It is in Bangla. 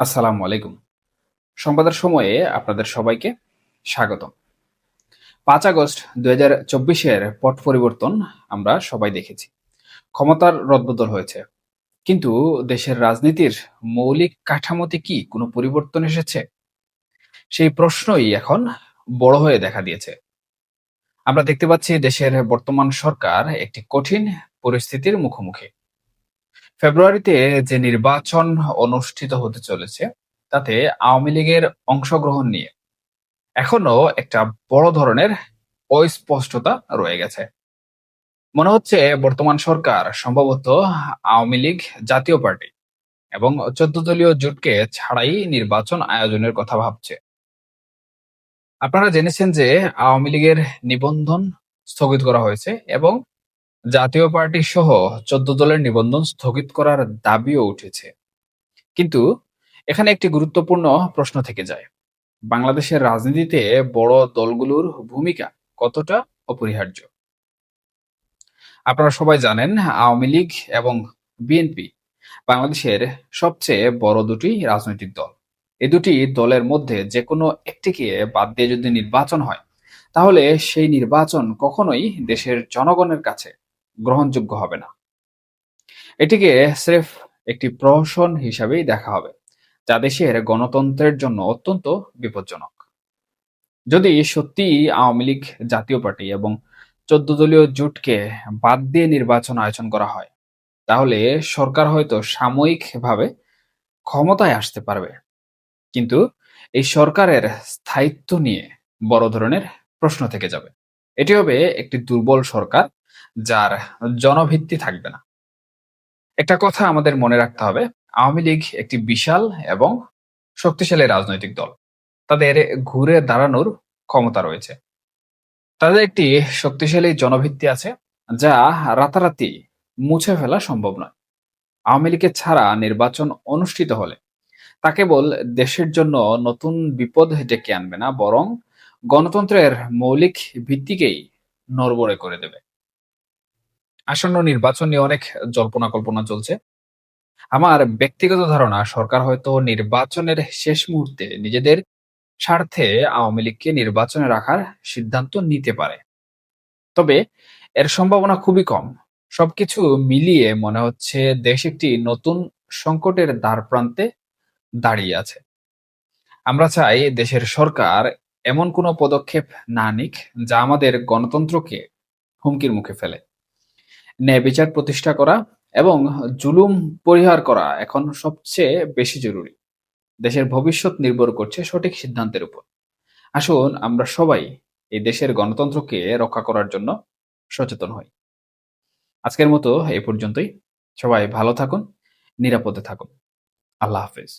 আসসালামু আলাইকুম। সংবাদের সময়ে আপনাদের সবাইকে স্বাগতম। পাঁচ আগস্ট দুই হাজার চব্বিশের পট পরিবর্তন আমরা সবাই দেখেছি। ক্ষমতার রদবদল হয়েছে। কিন্তু দেশের রাজনীতির মৌলিক কাঠামোতে কি কোনো পরিবর্তন এসেছে? সেই প্রশ্নই এখন বড় হয়ে দেখা দিয়েছে। আমরা দেখতে পাচ্ছি দেশের বর্তমান সরকার একটি কঠিন পরিস্থিতির মুখোমুখি। ফেব্রুয়ারিতে যে নির্বাচন অনুষ্ঠিত হতে চলেছে, তাতে আওয়ামী লীগের অংশগ্রহণ নিয়ে এখনও একটা বড় ধরনের অস্পষ্টতা রয়ে গেছে। মনে হচ্ছে বর্তমান সরকার সম্ভবত আওয়ামী লীগ জাতীয় পার্টি এবং চোদ্দ দলীয় জোটকে ছাড়াই নির্বাচন আয়োজনের কথা ভাবছে। আপনারা জেনেছেন যে আওয়ামী লীগের নিবন্ধন স্থগিত করা হয়েছে এবং জাতীয় পার্টি সহ চোদ্দ দলের নিবন্ধন স্থগিত করার দাবিও উঠেছে। কিন্তু এখানে একটি গুরুত্বপূর্ণ প্রশ্ন থেকে যায়। বাংলাদেশের রাজনীতিতে বড় দলগুলোর ভূমিকা কতটা অপরিহার্য? আপনারা সবাই জানেন, আওয়ামী লীগ এবং বিএনপি বাংলাদেশের সবচেয়ে বড় দুটি রাজনৈতিক দল। এই দুটি দলের মধ্যে যে কোনো একটিকে বাদ দিয়ে যদি নির্বাচন হয়, তাহলে সেই নির্বাচন কখনোই দেশের জনগণের কাছে গ্রহণযোগ্য হবে না। এটিকে স্রেফ একটি প্রহসন হিসাবেই দেখা হবে, যা দেশের গণতন্ত্রের জন্য অত্যন্ত বিপজ্জনক। যদি সত্যি আওয়ামী লীগ জাতীয় পার্টি এবং চোদ্দ দলীয় জোটকে বাদ দিয়ে নির্বাচন আয়োজন করা হয়, তাহলে সরকার হয়তো সাময়িকভাবে ক্ষমতায় আসতে পারবে। কিন্তু এই সরকারের স্থায়িত্ব নিয়ে বড় ধরনের প্রশ্ন থেকে যাবে। এটি হবে একটি দুর্বল সরকার যার জনভিত্তি থাকবে না। একটা কথা আমাদের মনে রাখতে হবে, আওয়ামী লীগ একটি বিশাল এবং শক্তিশালী রাজনৈতিক দল। তাদের ঘুরে দাঁড়ানোর ক্ষমতা রয়েছে। তাদের একটি শক্তিশালী জনভিত্তি আছে, যা রাতারাতি মুছে ফেলা সম্ভব নয়। আওয়ামী লীগের ছাড়া নির্বাচন অনুষ্ঠিত হলে তা কেবল দেশের জন্য নতুন বিপদ ডেকে আনবে না, বরং গণতন্ত্রের মৌলিক ভিত্তিকেই নড়বড়ে করে দেবে। আসন্ন নির্বাচন নিয়ে অনেক জল্পনা কল্পনা চলছে। আমার ব্যক্তিগত ধারণা, সরকার হয়তো নির্বাচনের শেষ মুহূর্তে নিজেদের স্বার্থে আওয়ামী লীগকে নির্বাচনে রাখার সিদ্ধান্ত নিতে পারে। তবে এর সম্ভাবনা খুবই কম। সবকিছু মিলিয়ে মনে হচ্ছে দেশ একটি নতুন সংকটের দ্বার প্রান্তে দাঁড়িয়ে আছে। আমরা চাই দেশের সরকার এমন কোনো পদক্ষেপ না নিক যা আমাদের গণতন্ত্রকে হুমকির মুখে ফেলে। ন্যায় বিচার প্রতিষ্ঠা করা এবং জুলুম পরিহার করা এখন সবচেয়ে বেশি জরুরি। দেশের ভবিষ্যৎ নির্ভর করছে সঠিক সিদ্ধান্তের উপর। আসুন আমরা সবাই এই দেশের গণতন্ত্রকে রক্ষা করার জন্য সচেতন হই। আজকের মতো এ পর্যন্তই। সবাই ভালো থাকুন, নিরাপদে থাকুন। আল্লাহ হাফেজ।